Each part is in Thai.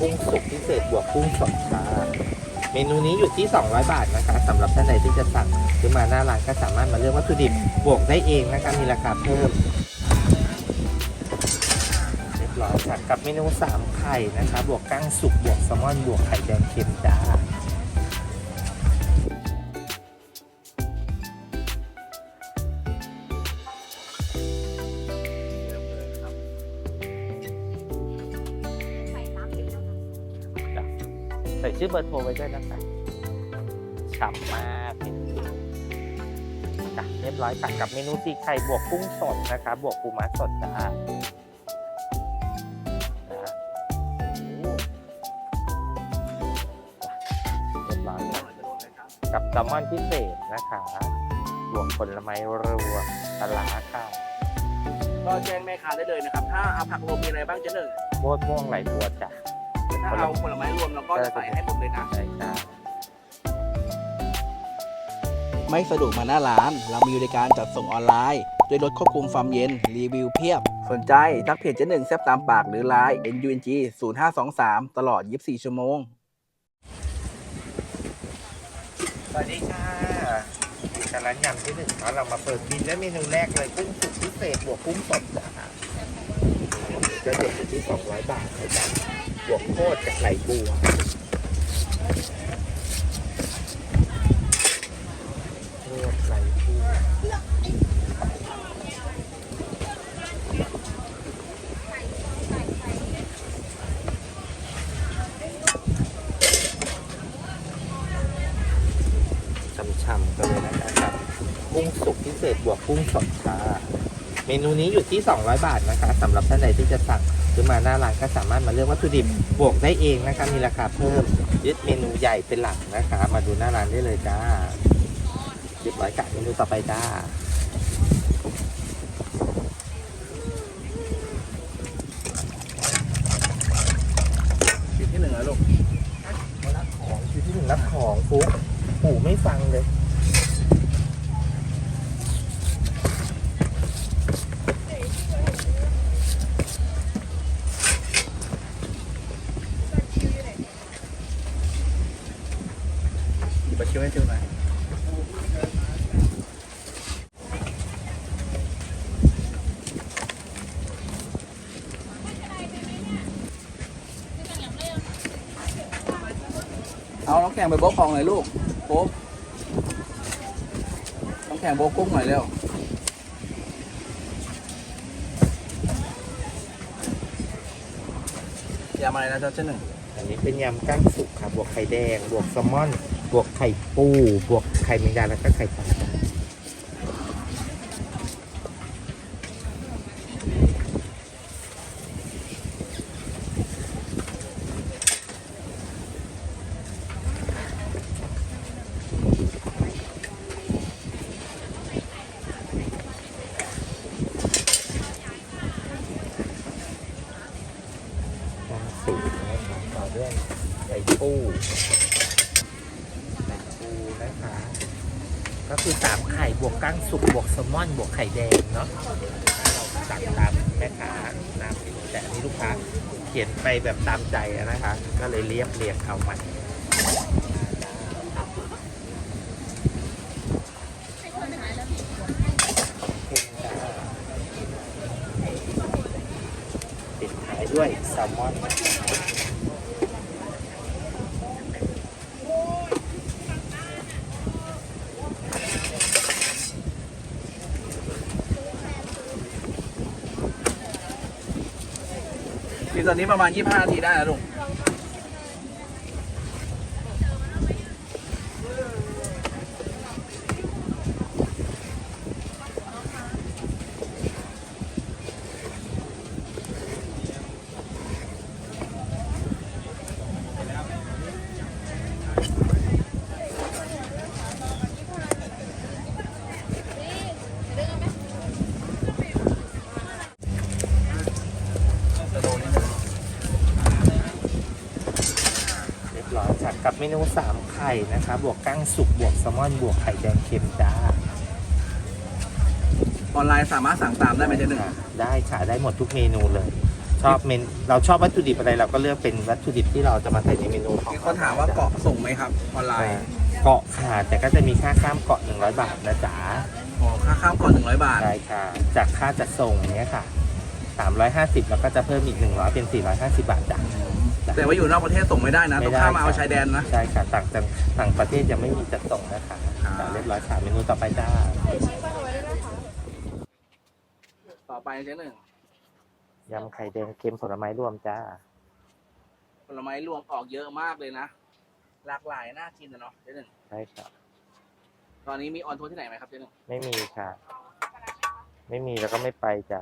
กุ้งสุกพิเศษบวกกุ้งสดค่ะเมนูนี้อยู่ที่ 200 บาทนะคะสำหรับท่านใดที่จะสั่งซื้อมาหน้าร้านก็สามารถมาเลือกวัตถุดิบบวกได้เองนะคะมีราคาเพิ่มเรียบร้อยค่ะกับเมนูสามไข่นะคะ บวกกั้งสุกบวกแซลมอนบวกไข่แดงเค็มจ้า ใส่ชื่อเบอร์โทรไว้ด้วยนะคะฉ่ำมากเมนูนี้จ้ะเรียบร้อยค่ะกับเมนูตีไข่บวกกุ้งสดนะคะ บวกปูม้าสดจ้านะโอ้เรียบร้อยค่ะกับแซลมอนพิเศษนะคะ บวกผลไม้รวมปลาร้าค่ะก็แจ้งแม่ค้าได้เลยนะครับ ถ้าเอาผักรวมมีอะไรบ้างเจ๊หนึ่งโคตรม่วงไหลบัวจ้ะ ถ้าเอาผลไม้รวมเราก็จะใส่ให้หมดเลยนะ ใช่จ้าไม่สะดวกมาหน้าร้าน เรามีบริการจัดส่งออนไลน์ ด้วยรถควบคุมความเย็น รีวิวเพียบ สนใจ ทักเพจเจ๊หนึ่งแซบตามปากหรือไลน์ NUNG 0523 ตลอด 24 ชั่วโมง สวัสดีค่ะอยู่กับร้านยำที่หนึ่งเนาะเรามาเปิดบินและเมนูแรกเลยกุ้งสุกพิเศษบวกกุ้งสดจ้ะจะเด็ดอยู่ที่ 200 บาทเลยจ้ะ บวกโคตรกับไหลบัวโคตรไหลบัวช่ำๆกันเลยนะครับกุ้งสุกพิเศษบวกกุ้งสดค่ะเมนูนี้อยู่ที่ 200 บาทนะคะสำหรับท่านใดที่จะสั่ง ซื้อมาหน้าร้านก็สามารถมาเลือกวัตถุดิบบวกได้เองนะคะมีราคาเพิ่มยึดเมนูใหญ่เป็นหลักนะคะ มาดูหน้าร้านได้เลยจ้าเรียบร้อยกะเมนูต่อไปจ้า อยู่ที่หนึ่งแล้วลูก มารับของคือที่หนึ่งรับของฟุ๊กปู่ไม่ฟังเลย ชิวให้เธอหน่อยเอาน้ำแข็งไปโบกของหน่อยลูกโป๊บน้ำแข็งโบกกุ้งหน่อยเร็วยำอะไรนะจ๊ะเจ๊หนึ่งอันนี้เป็นยำกั้งสุกค่ะ บวกไข่แดง บวกแซลมอน บวกไข่ปูบวกไข่แมงดาแล้วก็ไข่ปลากั้งสุกนะครับต่อด้วยไข่ปูไข่ปูนะคะ ก็คือสามไข่บวกกั้งสุกบวกแซลมอน บวกไข่แดงเนาะเราสั่งตามแม่ค้าน้ำแต่อันนี้ลูกค้าเขียนไปแบบตามใจนะคะ ก็เลยเรียบเรียงเอามาปิดท้ายด้วยแซลมอน คื อนนี้ประมาณ 25นาทีได้นะลุงจะโดนนิดนึง เรียบร้อยค่ะกับ เมนูสามไข่นะคะบวกกั้งสุกบวกแซลมอนบวกไข่แดงเค็มจ้าออนไลน์สามารถสั่งตามได้ไหมเจ๊หนึ่ง ได้ค่ะได้หมดทุกเมนูเลย ชอบเมนเราชอบวัตถุดิบอะไรเราก็เลือกเป็นวัตถุดิบที่เราจะมาใส่ในเมนูของมีคนถามว่าเกาะส่งไหมครับ ออนไลอ่าน์ เกาะค่ะแต่ก็จะมีค่าข้ามเกาะ100 บาทนะจ๊ะอ๋อค่าข้ามก่อน100 บาท ใช่ค่ะ จากค่าจัดส่งเนี้ยค่ะ 350 แล้วก็จะเพิ่มอีก 100 เป็น 450 บาทจ้ะ แต่ว่าอยู่นอกประเทศส่งไม่ได้นะไม่ต้องได้ข้ามมาเอาครับชายแดนนะ ใช่ค่ะต่างจังต่างประเทศยังไม่มีจัดส่งนะคะครับจ้ะเรียบร้อยค่ะเมนูต่อไปจ้าต่อไปเจ๊หนึ่งยำไข่แดงเค็มผลไม้รวมจ้า ผลไม้รวมออกเยอะมากเลยนะ หลากหลายน่ากินนะเนาะเจ๊หนึ่งใช่ค่ะตอนนี้มีออนทัวร์ที่ไหนไหมครับเจ๊หนึ่งไม่มีค่ะ ไม่มีแล้วก็ไม่ไปจ้ะ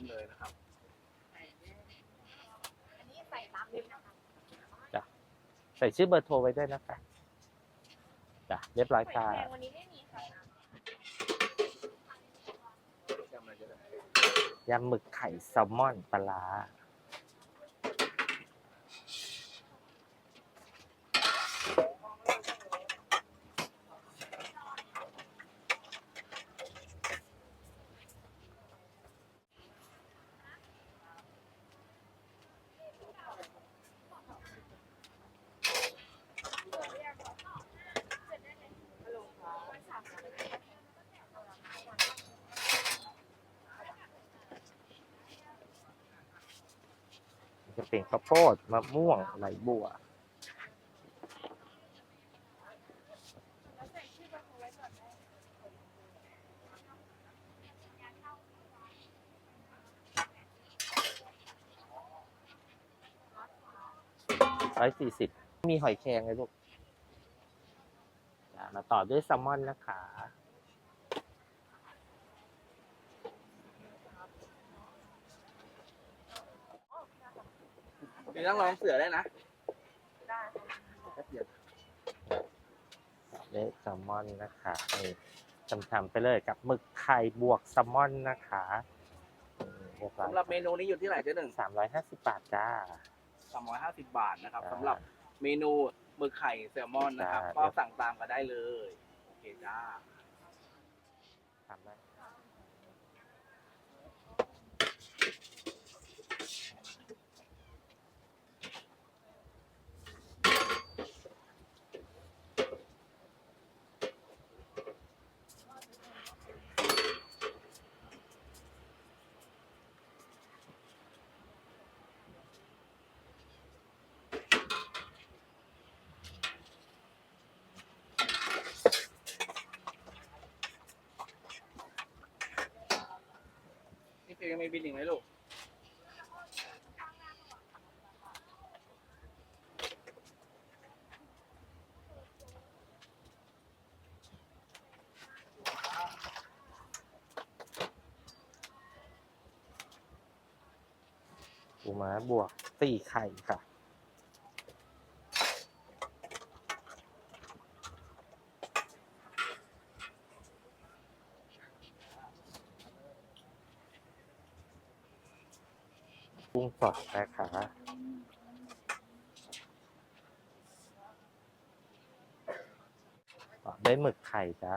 มเลยนะครับใส่ชื่อเบอร์โทรไว้ด้วยนะคะจ้ะเรียบร้อยค่ะวันนี้ไม่มีค่ะยำอะไรเจ๊หนึ่งยำหมึกไข่แซลมอนปลาร้า จะเป็นข้าวโพดมะม่วงไหลบัว ร้อยสี่สิบ มีหอยแครงเลยลูกจ้ะมาต่อด้วยแซลมอนนะคะ มีต้องลองเสือได้นะด้วยแซลมอนนะคะนี่ทำๆไปเลยกับหมึกไข่บวกแซลมอนนะคะนี่เรียบร้อยสำหรับเมนูนี้อยู่ที่ไหนเจ๊หนึ่งสามร้อยห้าสิบบาทจ้าสามร้อยห้าสิบบาทนะครับอ่าสำหรับเมนูหมึกไข่แซลมอนนะครับจ้าก็สั่งตามกันได้เลย โอเคจ้า เอยังมีบินอีกไหมลูกปูม้าบวกสี่ไข่ค่ะ กุ้งสดนะคะต่อด้วยหมึกไข่จ้า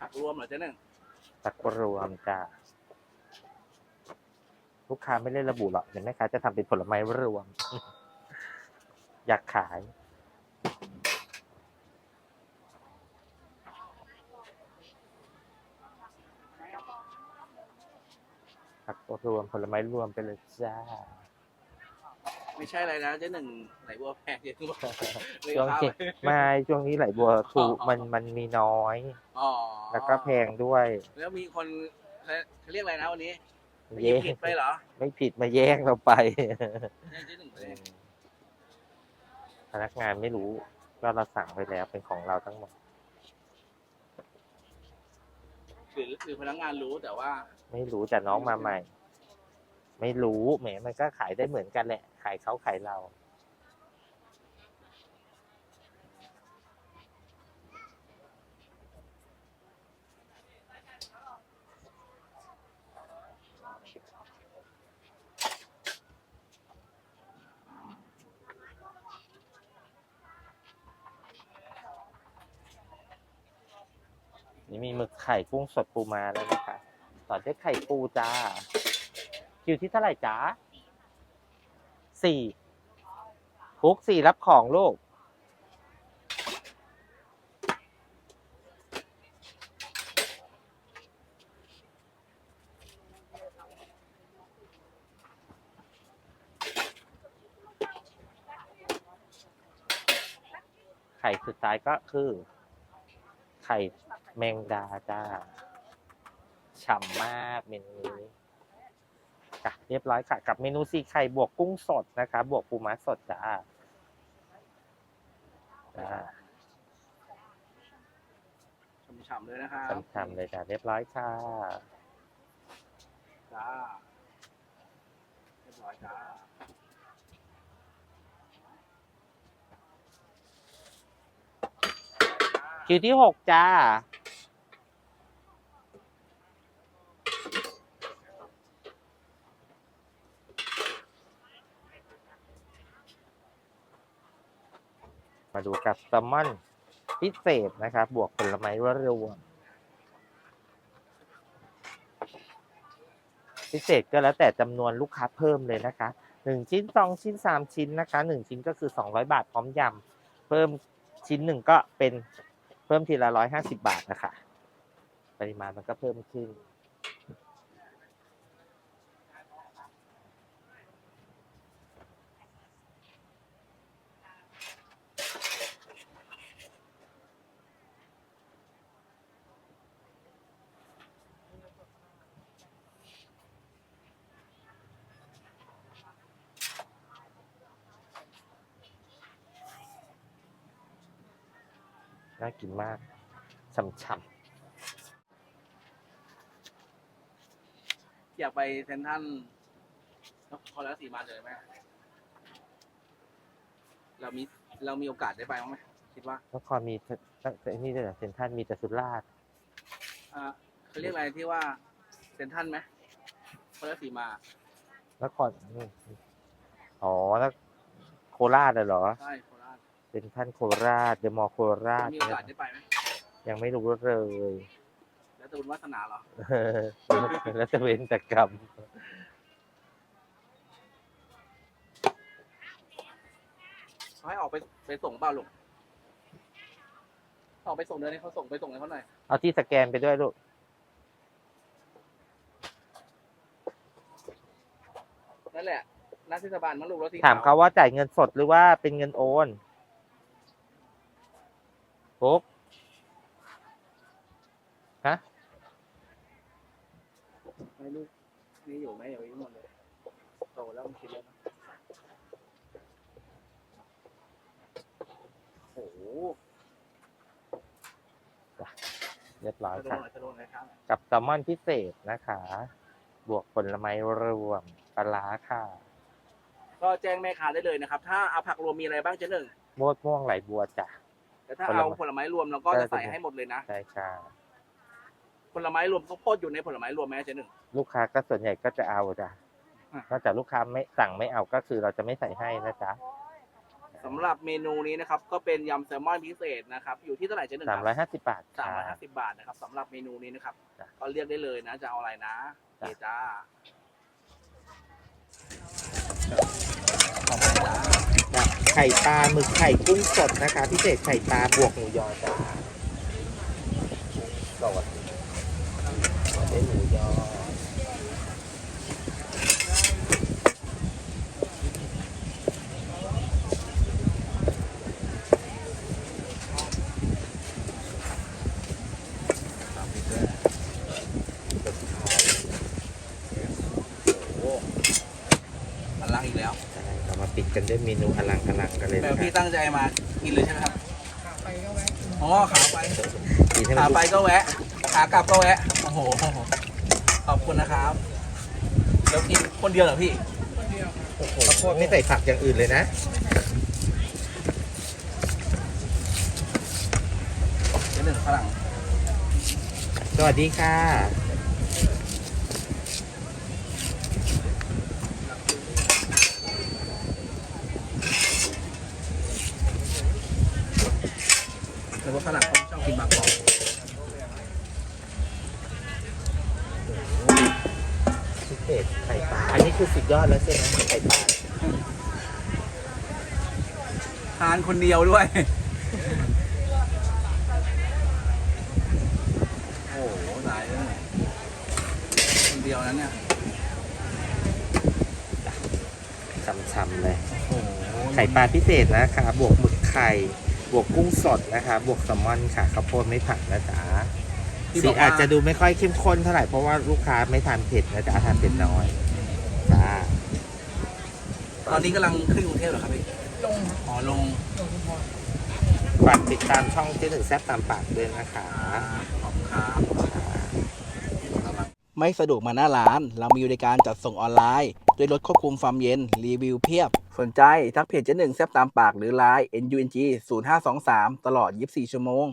ผักรวมเหรอเจ๊หนึ่งตักรวมจ้า ลูกค้าไม่ได้ระบุหรอกเดี๋ยวแม่ค้าจะทำเป็นผลไม้รวม อยากขาย ผักรวมผลไม้รวมไปเลยจ้า ไม่ใช่อะไรนะเจ๊หนึ่งไหนบัวแพงเจ๊หนึ่งบอกเลยช่วงข้าวนี้ไปไม่ช่วงนี้ไหลบัวถูกอ๋อมันมันมีน้อยอ๋อแล้วก็แพงด้วย แล้วมีคนเขาเรียกอะไรนะวันนี้ไปหยิ แย่บงผิดไปเหรอไม่ผิดมาแย่งเราไปเนี่ยเจ๊หนึ่งไปเลยพนักงานไม่รู้ก็เราสั่งไปแล้วเป็นของเราทั้งหมดหรือหรือพนักงานรู้แต่ว่า ไม่รู้แต่น้องมาใหม่ ไม่รู้แหมมันก็ขายได้เหมือนกันแหละ ขายเขาขายเรา นี่มีหมึกไข่กุ้งสดปูมาแล้วนะคะ ต่อด้วยไข่ปูจ้า คิวที่เท่าไหร่จ้าสี่ฟุกสี่รับของลูกไข่สุดท้ายก็คือ ข่แมงดาจ้าฉ่ำมากเมนูนี้จ้ะเรียบร้อยค่ะ กับเมนูซีไข่บวกกุ้งสดนะคะ บวกปูม้าสดจ้าจ้าฉ่ำๆเลยนะครับฉ่ำๆเลยจ้ะเรียบร้อยค่ะจ้าเรียบร้อยจ้า คิวที่หกจ้า มาดูกับแซลมอนพิเศษนะครับ บวกผลไม้รวมพิเศษก็แล้วแต่จำนวนลูกค้าเพิ่มเลยนะคะหนึ่งชิ้นสองชิ้นสามชิ้นนะคะหนึ่งชิ้นก็คือสองร้อยบาทพร้อมยำเพิ่มชิ้นหนึ่งก็เป็น เพิ่มทีละร้อยห้าสิบาทนะคะ ปริมาณมันก็เพิ่มขึ้น น่ากินมากฉ่ำอยากไปเซนทรันนครราชสีมาเลยไหมเรามีเรามีโอกาสได้ไปบ้างไหมคิดว่าๆนครมีแต่แต่นี่ด้วยเหรอเซ็นทรัลมีแต่สุราษฎร์อ่าเขาเรียกอะไรที่ว่าเซนทรันไหมนครราชสีมานครอืมอ๋อแล้วโคราชน่ะเหรอ ใช่โคราช เซ็นทรัลโคราชเดอะมอลล์โคราชมีโอกาสได้ไปไหมยังไม่รู้เลยแล้วแต่บุญวาสนาเหรอเออแล้วจะเว้นแต่กรรมเขาให้ออกไปไปส่งเปล่าลุงออกไปส่งเดินให้เขาส่งไปส่งให้เขาหน่อยเอาที่สแกนไปด้วยลูกนั่นแหละนักเทศบาลมั้งลูกรถสีถามเขาว่าจ่ายเงินสดหรือว่าเป็นเงินโอน ปุ๊บฮะไม่ลูกนี่อยู่ไหมอยู่ที่หมดเลยโตแล้วมันคิดแล้วนะโอ้โหเรียบร้อยจะโดนค่ะหน่อยจะโดนอะไรครับกับแซลมอนพิเศษนะคะ บวกผลไม้รวมปลาร้าค่ะก็แจ้งแม่ค้าได้เลยนะครับ ถ้าเอาผักรวมมีอะไรบ้างเจ๊หนึ่ง โมดม่วงไหลบัวจ้ะ แต่ถ้าผลไม้เอาผลไม้รวมเราก็จะใส่ให้หมดเลยนะใช่ค่ะผลไม้รวมข้าวโพดอยู่ในผลไม้รวมไหมเจ๊หนึ่งลูกค้าก็ส่วนใหญ่ก็จะเอาจ้ะอะนอกจากลูกค้าไม่สั่งไม่เอาก็คือเราจะไม่ใส่ให้นะจ๊ะสำหรับเมนูนี้นะครับ ก็เป็นยำแซลมอนพิเศษนะครับ อยู่ที่เท่าไหร่เจ๊หนึ่งสามร้อยห้าสิบบาทสามค่ะร้อยห้าสิบบาทนะครับสำหรับเมนูนี้นะครับจ้ะก็เรียกได้เลยนะจะเอาอะไรนะโอจ้ะเคจ้าจ้ะ ไข่ปลาหมึกไข่กุ้งสดนะคะ พิเศษไข่ปลาบวกหมูยอจ้าสดได้หมูยอ โอ้อลังอีกแล้ว ใช่เรามาปิด กันด้วยเมนูอลังอลังกันเลยแบนะบคพี่รับตั้งใจมากินเลยใช่ไหมครับอ๋อขาไปกินให้ขามันไปก็แวะ ขากลับก็แวะ โอ้โห ขอบคุณนะครับเดี๋ยวกินคนเดียวเหรอพี่ ข้าวโพดไม่ใส่ผักอย่างอื่นเลยนะ เดี๋ยวหนึ่งฝรั่งสวัสดีค่ะ หรือว่าฝรั่งเขาชอบกินบางกอก คือสุดยอดแล้วใช่ไหมไข่ปลาทานคนเดียวด้วยโอ้โหหลายเลยคนเดียวนั้นเนี่ยช้ำๆเลย โอ้โหไข่ปลาพิเศษนะคะบวกหมึกไข่ บวกกุ้งสดนะคะ บวกแซลมอนค่ะข้าวโพดไม่ผักนะจ๊ะ ที่บสีกว่อาจจะดูไม่ค่อยเข้มข้นเท่าไหร่เพราะว่าลูกค้าไม่ทานเผ็ดนะจ๊ะทานเผ็ดน้อยจ้าตอนนี้กำลังขึ้นกรุงเทพเหรอครับพี่ลงอ๋อลงฝากติดตามช่องเจ๊หนึ่งแซ่บตามปากด้วยนะคะขอบคุณครับไม่สะดวกมาหน้าร้าน เรามีบริการจัดส่งออนไลน์ ด้วยรถควบคุมความเย็น รีวิวเพียบ สนใจ ทักเพจเจ๊หนึ่งแซบตามปากหรือไลน์ NUNG 0523 ตลอด 24 ชั่วโมง